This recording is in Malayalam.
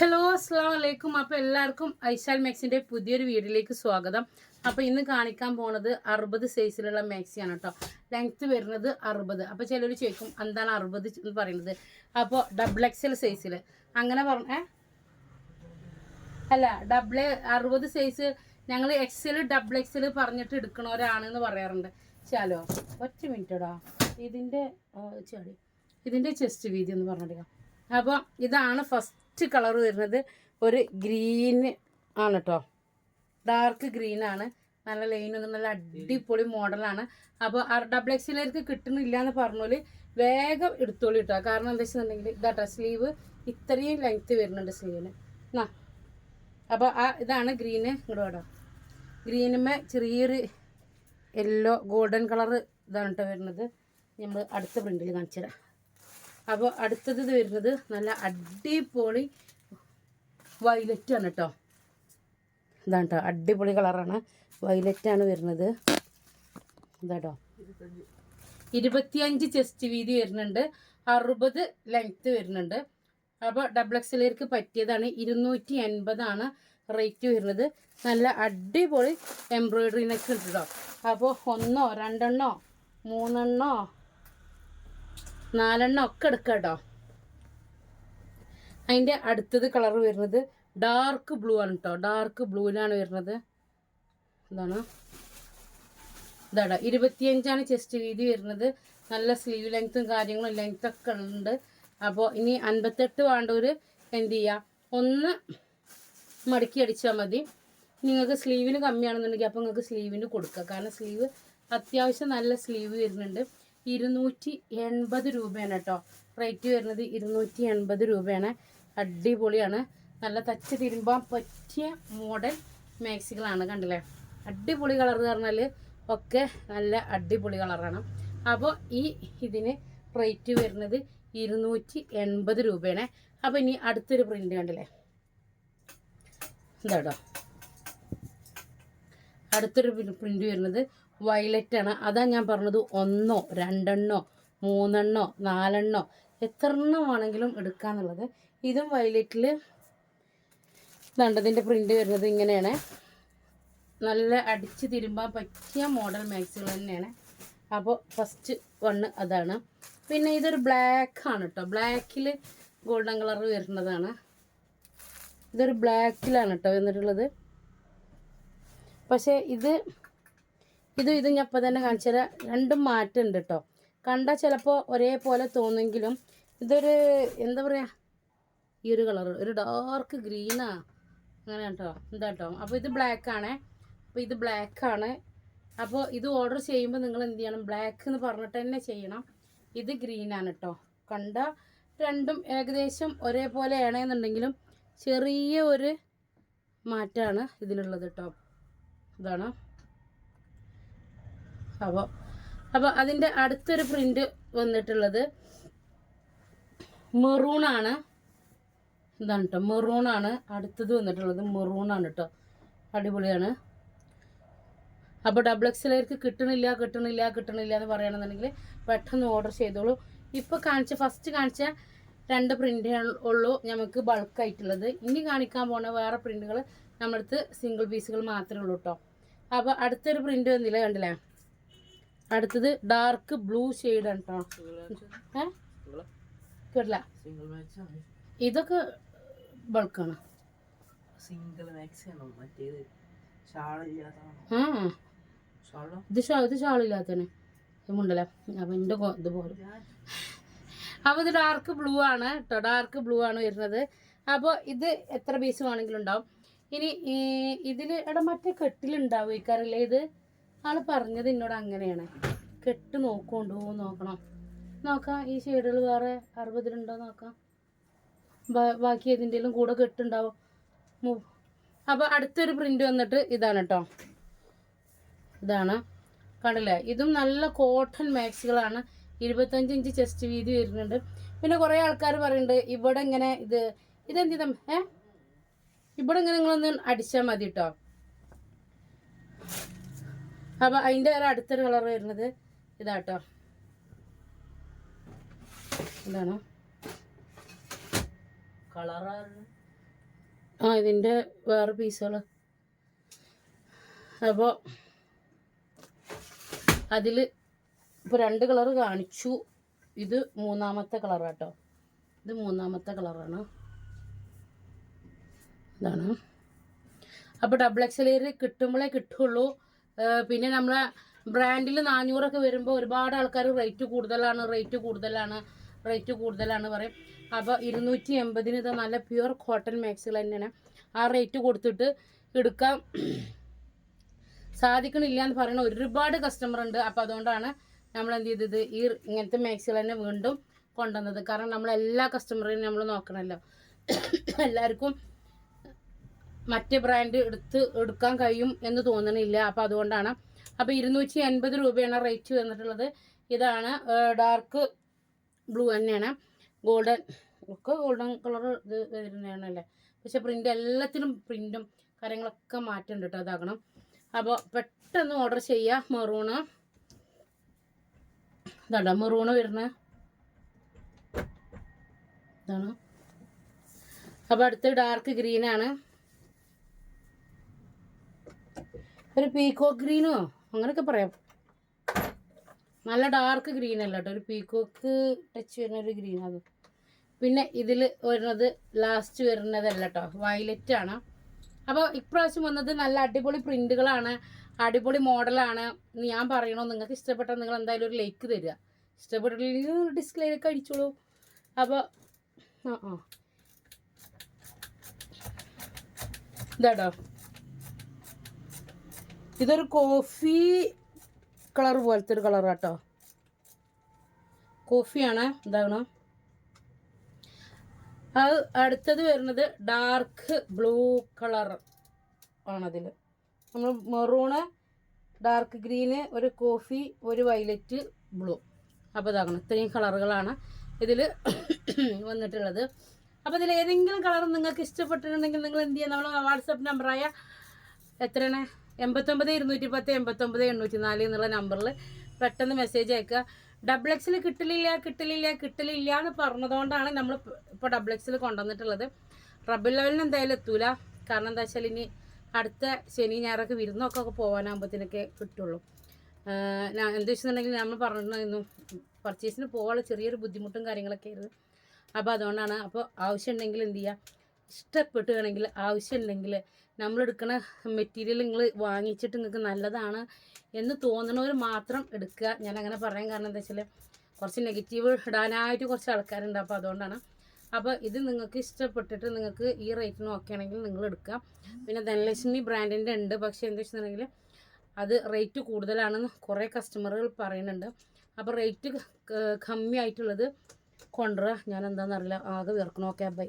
ഹലോ അസ്സാം വലൈക്കും അപ്പോൾ എല്ലാവർക്കും ഐശാൽ മാക്സിന്റെ പുതിയൊരു വീഡിയോയിലേക്ക് സ്വാഗതം. അപ്പോൾ ഇന്ന് കാണിക്കാൻ പോണത് അറുപത് സൈസിലുള്ള മാക്സിയാണ് കേട്ടോ. ലെങ്ത്ത് വരുന്നത് അറുപത്. അപ്പോൾ ചിലർ ചോദിക്കും എന്താണ് അറുപത് എന്ന് പറയുന്നത്? അപ്പോൾ ഡബിൾ എക്സൽ സൈസിൽ അങ്ങനെ പറഞ്ഞ അല്ല ഡബിൾ അറുപത് സൈസ് ഞങ്ങൾ എക്സൽ ഡബിൾ എക്സൽ പറഞ്ഞിട്ട് എടുക്കണവരാണെന്ന് പറയാറുണ്ട്. ചാലോ ഒറ്റ മിനിറ്റടാ ഇതിന്റെ ചാടി ഇതിന്റെ ചെസ്റ്റ് വീതി എന്ന് പറഞ്ഞെടുക്കാം അപ്പോൾ ഇതാണ് ഫസ്റ്റ് കളർ വരുന്നത് ഒരു ഗ്രീൻ ആണ് കേട്ടോ ഡാർക്ക് ഗ്രീൻ ആണ്. നല്ല ലൈൻ ഒന്നും നല്ല അടിപൊളി മോഡലാണ് അപ്പോൾ ഡബിൾ എക്സിലേക്ക് കിട്ടുന്നില്ല എന്ന് പറഞ്ഞോൽ വേഗം എടുത്തോളി കേട്ടോ കാരണം എന്താ വെച്ചിട്ടുണ്ടെങ്കിൽ ഇതാട്ടോ സ്ലീവ് ഇത്രയും ലെങ്ത്ത് വരുന്നുണ്ട് സ്ലീവിന് എന്നാ അപ്പോൾ ആ ഇതാണ് ഗ്രീന് ഇങ്ങോട്ട് കേട്ടോ ഗ്രീനുമേ ചെറിയൊരു യെല്ലോ ഗോൾഡൻ കളർ ഇതാണ് കേട്ടോ വരുന്നത്. നമ്മൾ അടുത്ത പ്രിന്റിൽ കാണിച്ചു തരാം അപ്പോൾ അടുത്തത് വരുന്നത് നല്ല അടിപൊളി വയലറ്റ് ആണ് കേട്ടോ ഇതാണ് കേട്ടോ അടിപൊളി കളറാണ് വൈലറ്റ് ആണ് വരുന്നത്. ഇതാട്ടോ ഇരുപത്തിയഞ്ച് ചെസ്റ്റ് വീതി വരുന്നുണ്ട്. അറുപത് ലെങ്ത്ത് വരുന്നുണ്ട്. അപ്പോൾ ഡബിൾ എക്സലേക്ക് പറ്റിയതാണ്. ഇരുന്നൂറ്റി എൺപതാണ് റേറ്റ് വരുന്നത്. നല്ല അടിപൊളി എംബ്രോയിഡറിനൊക്കെ ഉണ്ട് കേട്ടോ അപ്പോൾ ഒന്നോ രണ്ടെണ്ണോ മൂന്നെണ്ണോ നാലെണ്ണം ഒക്കെ എടുക്കാം കേട്ടോ. അതിന്റെ അടുത്തത് കളർ വരുന്നത് ഡാർക്ക് ബ്ലൂ ആണ് കേട്ടോ ഡാർക്ക് ബ്ലൂവിലാണ് വരുന്നത്. എന്താണ് ഇതാടാ. ഇരുപത്തിയഞ്ചാണ് ചെസ്റ്റ് വീതി വരുന്നത്. നല്ല സ്ലീവ് ലെങ്ത്തും കാര്യങ്ങളും ലെങ്ത്തൊക്കെ ഉണ്ട്. അപ്പോൾ ഇനി അൻപത്തെട്ട് വേണ്ടവർ എന്ത് ചെയ്യുക ഒന്ന് മടക്കി അടിച്ചാൽ മതി. നിങ്ങൾക്ക് സ്ലീവിന് കമ്മിയാണെന്നുണ്ടെങ്കിൽ അപ്പോൾ നിങ്ങൾക്ക് സ്ലീവിന് കൊടുക്കുക കാരണം സ്ലീവ് അത്യാവശ്യം നല്ല സ്ലീവ് വരുന്നുണ്ട്. ഇരുന്നൂറ്റി എൺപത് രൂപയാണ് കേട്ടോ. റേറ്റ് വരുന്നത് ഇരുന്നൂറ്റി എൺപത് രൂപയാണ്. അടിപൊളിയാണ്. നല്ല തച്ച് തിരുമ്പാൻ പറ്റിയ മോഡൽ മാക്സികളാണ് കണ്ടില്ലേ? അടിപൊളി കളർ എന്ന് പറഞ്ഞാൽ ഒക്കെ നല്ല അടിപൊളി കളറാണ് അപ്പോൾ ഈ ഇതിന് റേറ്റ് വരുന്നത് ഇരുന്നൂറ്റി എൺപത് രൂപയാണ്. അപ്പോൾ ഇനി അടുത്തൊരു പ്രിന്റ് കണ്ടില്ലേ? എന്താ കേട്ടോ. അടുത്തൊരു പ്രിന്റ് വരുന്നത് വയലറ്റ് ആണ് അതാ ഞാൻ പറഞ്ഞത് ഒന്നോ രണ്ടെണ്ണോ മൂന്നെണ്ണോ നാലെണ്ണോ എത്ര എണ്ണമാണെങ്കിലും എടുക്കാന്നുള്ളത്. ഇതും വയലറ്റിൽ ദണ്ടതിന്റെ പ്രിന്റ് വരുന്നത് ഇങ്ങനെയാണ്. നല്ല അടിച്ച് തിരുമ്പാൻ പറ്റിയ മോഡൽ മാക്സികൾ തന്നെയാണ്. അപ്പോൾ ഫസ്റ്റ് വണ്ണ് അതാണ്. പിന്നെ ഇതൊരു ബ്ലാക്ക് ആണ് കേട്ടോ. ബ്ലാക്കിൽ ഗോൾഡൻ കളർ വരുന്നതാണ്. ഇതൊരു ബ്ലാക്കിലാണ് കേട്ടോ വന്നിട്ടുള്ളത്. പക്ഷേ ഇത് ഇത് ഇത് ഞാൻ ഇപ്പം തന്നെ കാണിച്ചു തരാം. രണ്ടും മാറ്റമുണ്ട് കേട്ടോ കണ്ടാൽ ചിലപ്പോൾ ഒരേപോലെ തോന്നുമെങ്കിലും ഇതൊരു എന്താ പറയുക ഈ ഒരു കളർ ഒരു ഡാർക്ക് ഗ്രീനാ. അങ്ങനെ കേട്ടോ എന്താ കേട്ടോ അപ്പോൾ ഇത് ബ്ലാക്ക് ആണേ അപ്പോൾ ഇത് ബ്ലാക്ക് ആണ് അപ്പോൾ ഇത് ഓർഡർ ചെയ്യുമ്പോൾ നിങ്ങൾ എന്ത് ചെയ്യണം? ബ്ലാക്ക് എന്ന് പറഞ്ഞിട്ട് തന്നെ ചെയ്യണം. ഇത് ഗ്രീനാണ് കേട്ടോ കണ്ട രണ്ടും ഏകദേശം ഒരേപോലെ ആണെന്നുണ്ടെങ്കിലും ചെറിയ ഒരു മാറ്റമാണ് ഇതിനുള്ളത് കേട്ടോ ഇതാണ്? അപ്പോൾ അപ്പോൾ അതിന്റെ അടുത്തൊരു പ്രിന്റ് വന്നിട്ടുള്ളത് മെറൂണാണ് എന്താണ് കേട്ടോ മെറൂണാണ് അടുത്തത് വന്നിട്ടുള്ളത്. മെറൂണാണ് കേട്ടോ അടിപൊളിയാണ്. അപ്പോൾ ഡബിൾ എക്സിലേക്ക് കിട്ടണില്ല കിട്ടണില്ല കിട്ടണില്ല എന്ന് പറയുകയാണെന്നുണ്ടെങ്കിൽ പെട്ടെന്ന് ഓർഡർ ചെയ്തോളൂ. ഇപ്പോൾ കാണിച്ച ഫസ്റ്റ് കാണിച്ച രണ്ട് പ്രിന്റ് ഉള്ളൂ നമുക്ക് ബൾക്കായിട്ടുള്ളത് ഇനി കാണിക്കാൻ പോണ വേറെ പ്രിന്റുകൾ നമ്മളടുത്ത് സിംഗിൾ പീസുകൾ മാത്രമേ ഉള്ളൂ കേട്ടോ അപ്പോൾ അടുത്തൊരു പ്രിന്റ് വന്നില്ല കണ്ടില്ലേ? അടുത്തത് ഡാർക്ക് ബ്ലൂ ഷെയ്ഡ് കേട്ടോ ഏ? കേട്ടില്ല. ആണ് ഇതൊക്കെ ബൾക്കാണ്. സിംഗിൾ മാക്സ് ആണോ മറ്റേത്. ഷാളില്ലാത്തതാണോ. ഇത് ഇത് ഷാളില്ലാത്തന്നെ മുണ്ടല്ലേ? അപ്പം എന്റെ ഇതുപോലെ അപ്പോൾ ഇത് ഡാർക്ക് ബ്ലൂ ആണ് കേട്ടോ ഡാർക്ക് ബ്ലൂ ആണ് വരുന്നത്. അപ്പോൾ ഇത് എത്ര പീസ് വേണമെങ്കിലും ഉണ്ടാവും. ഇനി ഇതിൽ എടാ മറ്റേ കെട്ടിലുണ്ടാവും ഇക്കാറില്ലേ ഇത് ആൾ പറഞ്ഞത് എന്നോട് അങ്ങനെയാണ്. കെട്ട് നോക്കുണ്ടോ നോക്കണം. നോക്കാം ഈ ഷെയ്ഡുകൾ വേറെ അറുപതിലുണ്ടോ നോക്കാം. ബാക്കി ഏതിന്റെയും കൂടെ കെട്ടുണ്ടാവും. അപ്പൊ അപ്പോൾ അടുത്തൊരു പ്രിന്റ് വന്നിട്ട് ഇതാണ് കേട്ടോ ഇതാണ്. കണ്ടില്ലേ? ഇതും നല്ല കോട്ടൺ മാക്സുകളാണ് ഇരുപത്തഞ്ച് ഇഞ്ച് ചെസ്റ്റ് വീതി വരുന്നുണ്ട്. പിന്നെ കുറേ ആൾക്കാർ പറയുന്നുണ്ട് ഇവിടെ ഇങ്ങനെ ഇത് ഇതെന്തിതം ഏ? ഇവിടെ ഇങ്ങനെ നിങ്ങളൊന്ന് അടിച്ചാൽ മതി കേട്ടോ അപ്പം അതിന്റെ ഒരു അടുത്തൊരു കളർ വരുന്നത് ഇതാട്ടോ. ഇതാണ്? ആ ഇതിന്റെ വേറെ പീസുകൾ അപ്പോൾ അതിൽ ഇപ്പൊ രണ്ട് കളർ കാണിച്ചു. ഇത് മൂന്നാമത്തെ കളറാട്ടോ ഇത് മൂന്നാമത്തെ കളറാണ് ഇതാണ്. അപ്പോൾ ഡബിൾ എക്സലേര് കിട്ടുമ്പോഴേ കിട്ടുള്ളൂ. പിന്നെ നമ്മളെ ബ്രാൻഡിൽ നാനൂറൊക്കെ വരുമ്പോൾ ഒരുപാട് ആൾക്കാർ റേറ്റ് കൂടുതലാണ് റേറ്റ് കൂടുതലാണ് റേറ്റ് കൂടുതലാണ് പറയും. അപ്പോൾ ഇരുന്നൂറ്റി എൺപതിന് ഇത് നല്ല പ്യുവർ കോട്ടൺ മാക്സുകൾ തന്നെയാണ്. ആ റേറ്റ് കൊടുത്തിട്ട് എടുക്കാൻ സാധിക്കണില്ല എന്ന് പറയുന്ന ഒരുപാട് കസ്റ്റമർ ഉണ്ട്. അപ്പോൾ അതുകൊണ്ടാണ് നമ്മൾ എന്ത് ചെയ്തത്? ഈ ഇങ്ങനത്തെ മാക്സുകൾ തന്നെ വീണ്ടും കൊണ്ടുവന്നത്. കാരണം നമ്മൾ എല്ലാ കസ്റ്റമറേയും നമ്മൾ നോക്കണമല്ലോ എല്ലാവർക്കും മറ്റേ ബ്രാൻഡ് എടുത്ത് എടുക്കാൻ കഴിയും എന്ന് തോന്നണില്ല. അപ്പോൾ അതുകൊണ്ടാണ്. അപ്പോൾ ഇരുന്നൂറ്റി എൺപത് രൂപയാണ് റേറ്റ് വന്നിട്ടുള്ളത്. ഇതാണ് ഡാർക്ക് ബ്ലൂ തന്നെയാണ്. ഗോൾഡൻ ഒക്കെ ഗോൾഡൻ കളർ ഇത് വരുന്നതാണല്ലേ പക്ഷെ പ്രിന്റ് എല്ലാത്തിനും പ്രിന്റും കാര്യങ്ങളൊക്കെ മാറ്റുന്നുണ്ട് കേട്ടോ അതാകണം. അപ്പോൾ പെട്ടെന്ന് ഓർഡർ ചെയ്യുക മെറൂണ് ഇതാണ്ടോ മെറൂണ് വരുന്നത്? ഇതാണ്. അപ്പോൾ അടുത്ത് ഡാർക്ക് ഗ്രീനാണ് ഒരു പീക്കോ ഗ്രീനോ അങ്ങനെയൊക്കെ പറയാം. നല്ല ഡാർക്ക് ഗ്രീൻ അല്ല കേട്ടോ ഒരു പീക്കോക്ക് ടച്ച് വരുന്ന ഒരു ഗ്രീൻ അത്. പിന്നെ ഇതിൽ വരുന്നത് ലാസ്റ്റ് വരുന്നതല്ല കേട്ടോ വയലറ്റ് ആണ്. അപ്പോൾ ഇപ്രാവശ്യം വന്നത് നല്ല അടിപൊളി പ്രിന്റുകളാണ് അടിപൊളി മോഡലാണ് ഞാൻ പറയണോ? നിങ്ങൾക്ക് ഇഷ്ടപ്പെട്ടാൽ നിങ്ങൾ എന്തായാലും ഒരു ലൈക്ക് തരിക. ഇഷ്ടപ്പെട്ടില്ലെങ്കിൽ ഡിസ്പ്ലേയിലേക്ക് അടിച്ചോളൂ. അപ്പോൾ ആ ആ. ഇതാട്ടോ ഇതൊരു കോഫി കളർ പോലത്തെ ഒരു കളർ കേട്ടോ കോഫിയാണ് എന്താണ് അത് അടുത്തത് വരുന്നത് ഡാർക്ക് ബ്ലൂ കളർ ആണതിൽ നമ്മൾ മെറൂണ് ഡാർക്ക് ഗ്രീന് ഒരു കോഫി ഒരു വയലറ്റ് ബ്ലൂ. അപ്പോൾ ഇതാകണം ഇത്രയും കളറുകളാണ് ഇതിൽ വന്നിട്ടുള്ളത്. അപ്പോൾ ഇതിൽ ഏതെങ്കിലും കളർ നിങ്ങൾക്ക് ഇഷ്ടപ്പെട്ടിട്ടുണ്ടെങ്കിൽ നിങ്ങൾ എന്ത് ചെയ്യുക? നമ്മൾ വാട്സപ്പ് നമ്പറായ എത്രയാണ്? എൺപത്തൊമ്പത് ഇരുന്നൂറ്റി പത്ത് എൺപത്തൊമ്പത് എണ്ണൂറ്റി നാല് എന്നുള്ള നമ്പറിൽ പെട്ടെന്ന് മെസ്സേജ് അയക്കുക. ഡബിൾ എക്സിൽ കിട്ടലില്ല കിട്ടലില്ല കിട്ടലില്ല എന്ന് പറഞ്ഞതുകൊണ്ടാണ് നമ്മൾ ഇപ്പോൾ ഡബിൾ എക്സിൽ കൊണ്ടുവന്നിട്ടുള്ളത്. റബ്ബിൾ ലെവലിന് എന്തായാലും എത്തൂല. കാരണം എന്താ വെച്ചാൽ ഇനി അടുത്ത ശനി ഞായറൊക്കെ വിരുന്നൊക്കെ പോകാനാകുമ്പോഴത്തേനൊക്കെ കിട്ടുള്ളൂ. എന്താ വെച്ചിട്ടുണ്ടെങ്കിൽ നമ്മൾ പറഞ്ഞിട്ടുണ്ടായിരുന്നു പർച്ചേസിന് പോകാനുള്ള ചെറിയൊരു ബുദ്ധിമുട്ടും കാര്യങ്ങളൊക്കെ ആയിരുന്നു. അപ്പോൾ അതുകൊണ്ടാണ് അപ്പോൾ ആവശ്യമുണ്ടെങ്കിൽ എന്ത് ചെയ്യുക ഇഷ്ടപ്പെട്ടുകയാണെങ്കിൽ ആവശ്യമില്ലെങ്കിൽ നമ്മൾ എടുക്കുന്ന മെറ്റീരിയൽ നിങ്ങൾ വാങ്ങിച്ചിട്ട് നിങ്ങൾക്ക് നല്ലതാണ് എന്ന് തോന്നണവർ മാത്രം എടുക്കുക. ഞാൻ അങ്ങനെ പറയാൻ കാരണം എന്താ വെച്ചാൽ കുറച്ച് നെഗറ്റീവ് ഇടാനായിട്ട് കുറച്ച് ആൾക്കാരുണ്ട്. അപ്പോൾ അതുകൊണ്ടാണ്. അപ്പോൾ ഇത് നിങ്ങൾക്ക് ഇഷ്ടപ്പെട്ടിട്ട് നിങ്ങൾക്ക് ഈ റേറ്റിന് ഓക്കെ ആണെങ്കിൽ നിങ്ങൾ എടുക്കുക. പിന്നെ ധനലക്ഷ്മി ബ്രാൻഡിന്റെ ഉണ്ട്. പക്ഷേ എന്താ വെച്ചിട്ടുണ്ടെങ്കിൽ അത് റേറ്റ് കൂടുതലാണെന്ന് കുറേ കസ്റ്റമറുകൾ പറയുന്നുണ്ട്. അപ്പോൾ റേറ്റ് കമ്മിയായിട്ടുള്ളത് കൊണ്ടുവരാം. ഞാൻ എന്താണെന്നറിയില്ല ആകെ വിയർക്കണം ഓക്കെ ബൈ